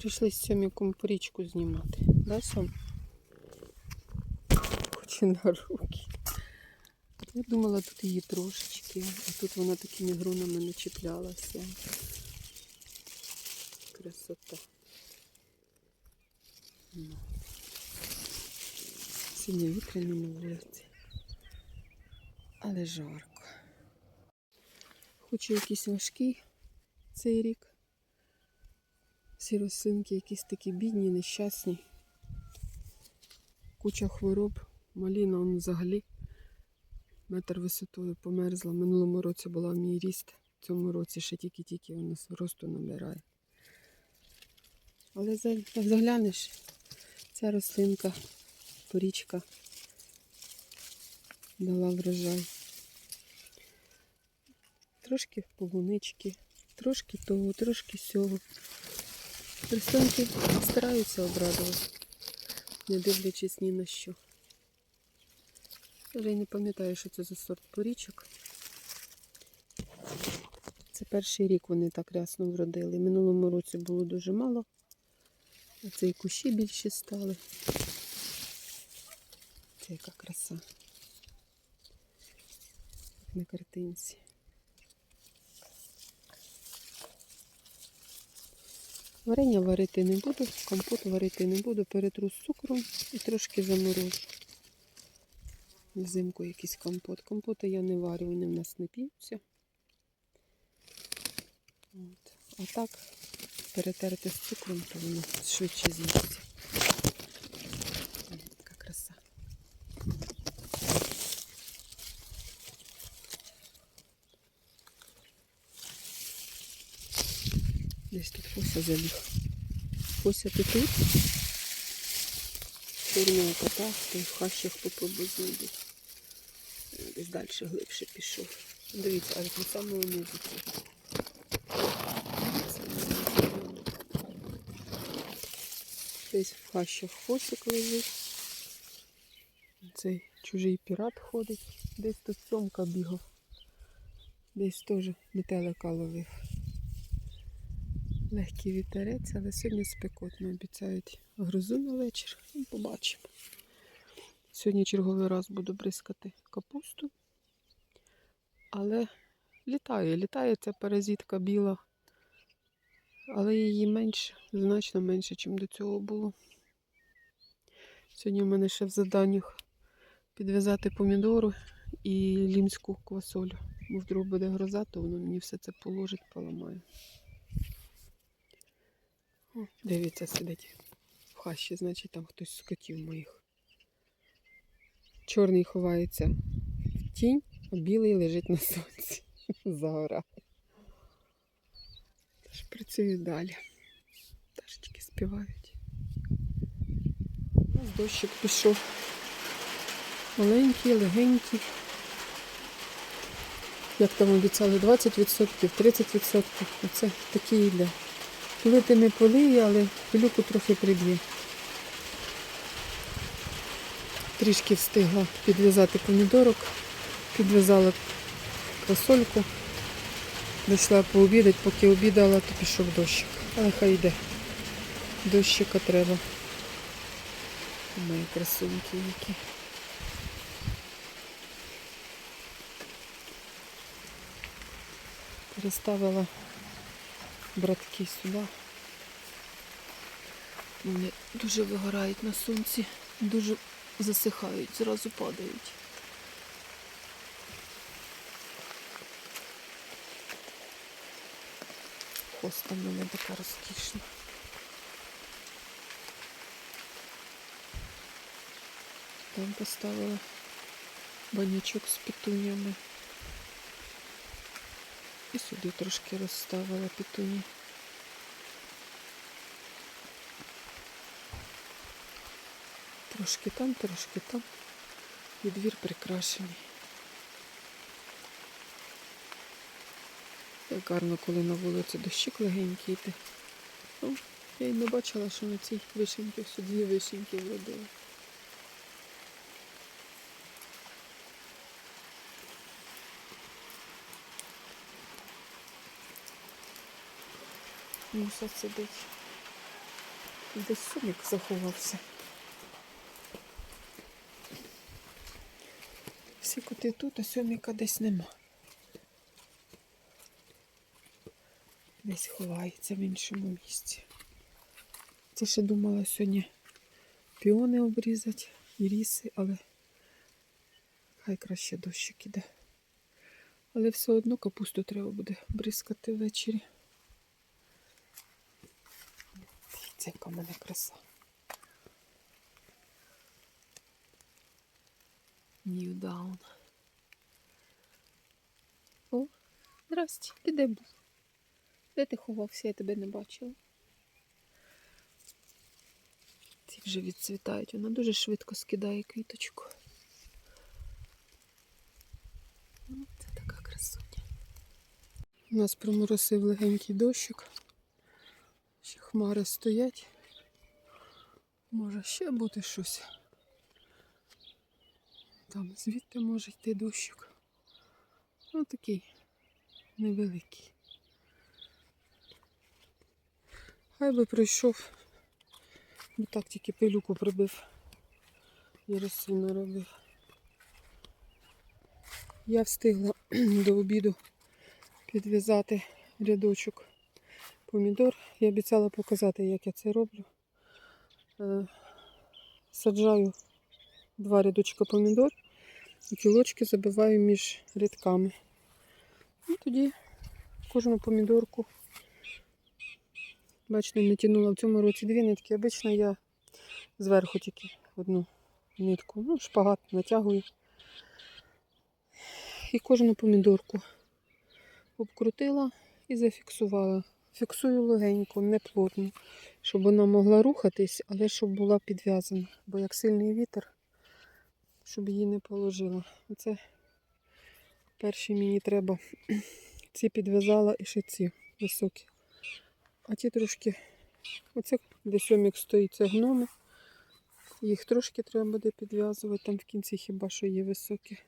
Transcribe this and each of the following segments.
Прийшли з сьоміком порічку знімати. Да, сьом? Хоче на руки. Я думала, тут її трошечки, а тут вона такими грунами не чіплялася. Красота. Ну. Сьогодні вітряно на вулиці. Але жарко. Хочу якийсь важкий цей рік. Всі рослинки якісь такі бідні, нещасні. Куча хвороб. Маліна он взагалі метр висотою померзла. Минулому році була мій ріст. В цьому році ще тільки-тільки у нас росту набирає. Але заглянеш, ця рослинка, порічка дала врожай. Трошки полунички, трошки того, трошки сього. Рослинки стараються обрадувати, не дивлячись ні на що. Я вже не пам'ятаю, що це за сорт порічок. Це перший рік вони так рясно вродили. Минулому році було дуже мало. А це і кущі більші стали. Це яка краса. На картинці. Варення варити не буду, компот варити не буду, перетру з цукром і трошки заморожу. Взимку якийсь компот. Компоти я не варю, вони в нас не п'ються. От. А так перетерти з цукром, то воно швидше з'їсться. Така краса. Десь тут Фося заліг. Фося ти тут? Чорного кота, той в хащах попробуй знайти. Десь далі глибше пішов. Дивіться, аж на самому низу. Десь в хащах фосик лежить. Цей чужий пірат ходить. Десь тут сьомка бігав. Десь теж метелика ловив. Легкий вітерець, але сьогодні спекотно обіцяють грозу на вечір. Ну, Побачимо. Сьогодні черговий раз буду бризкати капусту. Але літає, літає ця паразитка біла. Але її менше, значно менше, ніж до цього було. Сьогодні в мене ще в заданнях підв'язати помідору і лімську квасолю. Бо вдруг буде гроза, то воно мені все це положить, поламає. Дивіться, сидить в хащі, значить там хтось з котів моїх. Чорний ховається в тінь, а білий лежить на сонці. Загорає. Тож працюю далі. Пташечки співають. Ось дощик пішов. Маленький, легенький. Як там обіцяли, 20%, 30%. Оце такий йде. Лити не полиє, але пилюку трохи приб'є. Трішки встигла підв'язати помідорок, підв'язала красольку. Дійшла пообідати, поки обідала, то пішов дощик. Але хай йде. Дощика треба. Мої красуньки які. Переставила братки сюди. Вони дуже вигорають на сонці, дуже засихають, зразу падають. Хоста в мене така розкішна. Там поставила банячок з петунями. І сюди трошки розставила петуні. Трошки там, трошки там. І двір прикрашений. Як гарно, коли на вулиці дощик легенький йде. Ну, я й не бачила, що на цій вишеньці всі дві вишеньки вродили. Муса сидить. Десь сумік заховався. Всі коти тут, а сьоміка десь нема. Десь ховається в іншому місці. Це ще думала сьогодні піони обрізати, і ріси, але хай краще дощик іде. Але все одно капусту треба буде бризкати ввечері. Дивіться, яка в мене краса. Ньюдаун. О, здрасте, ти де був? Де ти ховався, я тебе не бачила. Ці вже відцвітають, вона дуже швидко скидає квіточку. Це така красуня. У нас проморосив легенький дощик. Ще хмари стоять. Може ще бути щось. Там звідти може йти дощик. Ну такий невеликий. Хай би прийшов. Бо так тільки пилюку прибив. І розсильно робив. Я встигла до обіду підв'язати рядочок помідор. Я обіцяла показати, як я це роблю. Е, Саджаю два рядочка помідор і кілочки забиваю між рядками. І тоді кожну помідорку, бачите, натягнула в цьому році дві нитки. Обично я зверху тільки одну нитку, ну, шпагат натягую. І кожну помідорку обкрутила і зафіксувала. Фіксую легенько, не плотно, щоб вона могла рухатись, але щоб була підв'язана. Бо як сильний вітер, щоб її не положило. Оце перші мені треба. Ці підв'язала і ще ці високі. А ті трошки, оце де сьомік стоїть, це гноми. Їх трошки треба буде підв'язувати, там в кінці хіба що є високі.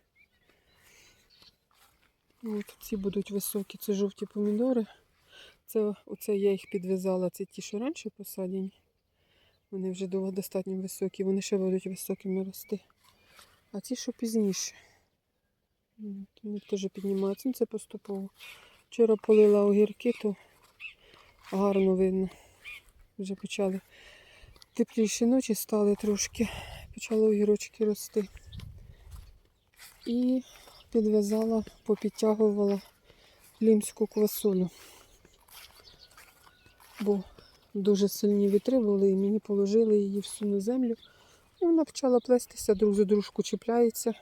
От ці будуть високі, це жовті помідори. Це оце я їх підв'язала, це ті, що раніше посадені. Вони вже достатньо високі, вони ще будуть високими рости. А ті, що пізніше. Вони теж піднімаються. Ну, це поступово. Вчора полила огірки, то гарно видно. Вже почали тепліші ночі стали трошки. Почали огірочки рости. І підв'язала, попідтягувала лімську квасолю. Бо дуже сильні вітри були і мені положили її всю на землю. І вона почала плестися, друг за дружку чіпляється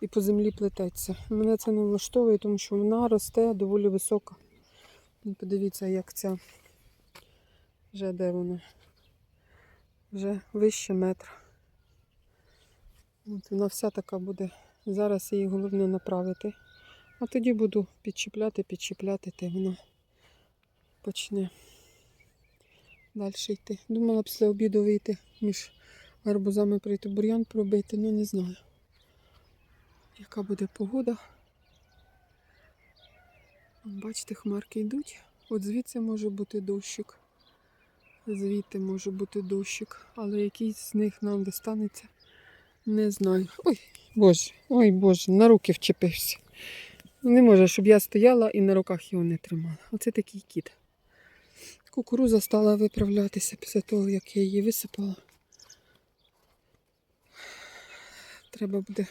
і по землі плететься. Мене це не влаштовує, тому що вона росте доволі висока. Подивіться, як ця вже де вона. Вже вище метра. От вона вся така буде. Зараз її головне направити. А тоді буду підчіпляти, підчіпляти, та вона почне далі йти. Думала після обіду вийти між гарбузами прийти бур'ян пробити, ну не знаю. Яка буде погода. Бачите, хмарки йдуть. От звідси може бути дощик. Звідти може бути дощик, але який з них нам достанеться, не знаю. Ой, боже, ой боже, на руки вчепився. Не може, щоб я стояла і на руках його не тримала. Оце такий кіт. Кукуруза стала виправлятися після того, як я її висипала. Треба буде,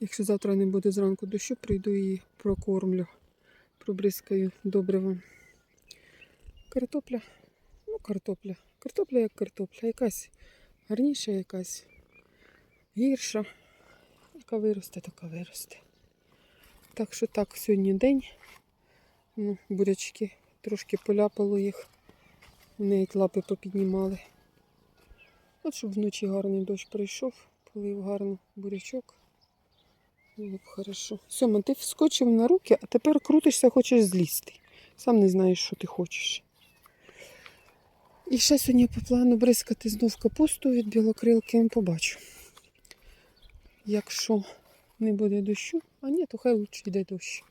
якщо завтра не буде зранку дощу, прийду і прокормлю, пробризкаю добривом. Картопля. Ну, картопля. Картопля як картопля. Якась гарніша, якась гірша. Яка виросте, така виросте. Так що так, сьогодні день. Ну, бурячки трошки поляпало їх. Як лапи попіднімали. От щоб вночі гарний дощ прийшов, полив гарно бурячок. Було б хорошо. Сьома, ти вскочив на руки, а тепер крутишся, хочеш злізти. Сам не знаєш, що ти хочеш. І ще сьогодні по плану бризкати знов капусту від білокрилки, побачу. Якщо не буде дощу, а ні, то хай лучше йде дощ.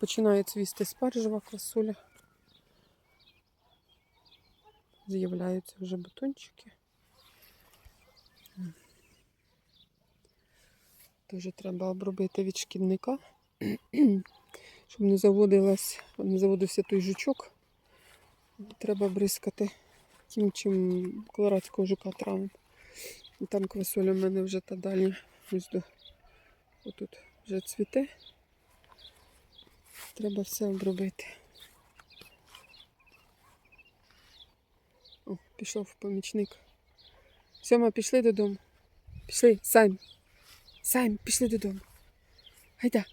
Починає цвісти спаржева квасоля. З'являються вже бутончики. Дуже треба обробити від шкідника, щоб не заводилась, не заводився той жучок. Треба бризкати тим, чим колорадського жука травим. І там квасоля в мене вже та далі ось до отут вже цвіте. Треба все обробити. О, пішов помічник. Сьома, пішли додому. Пішли, Сайм. Сайм, пішли додому. Гайда.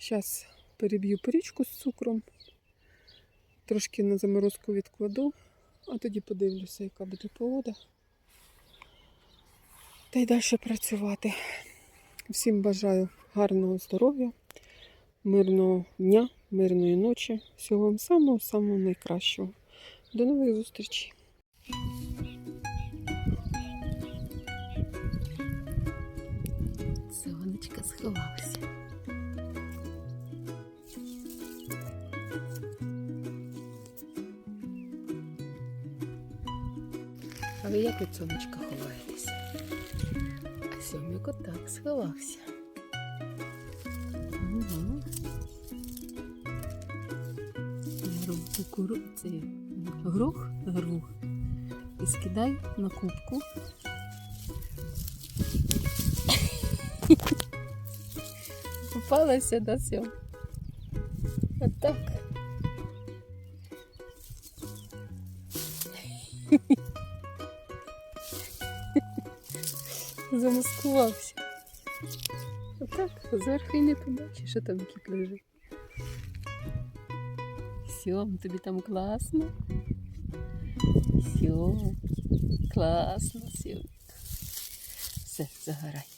Зараз переб'ю порічку з цукром. Трошки на заморозку відкладу, а тоді подивлюся, яка буде погода. Та й далі працювати. Всім бажаю гарного здоров'я, мирного дня, мирної ночі. Всього вам самого-самого найкращого. До нових зустрічей! Сонечка сховався. А ви як від сонечка ховаєтеся? А сьомик отак сховався. Угу. Грух, кукуру, грух, грух. І скидай на кубку. Попалася до сьом. Отак. Замаскувався. Отак, зверху і не побачиш, що там кіт лежить. Сьом, тобі там класно. Сьом, класно, сьом. Все, загорай.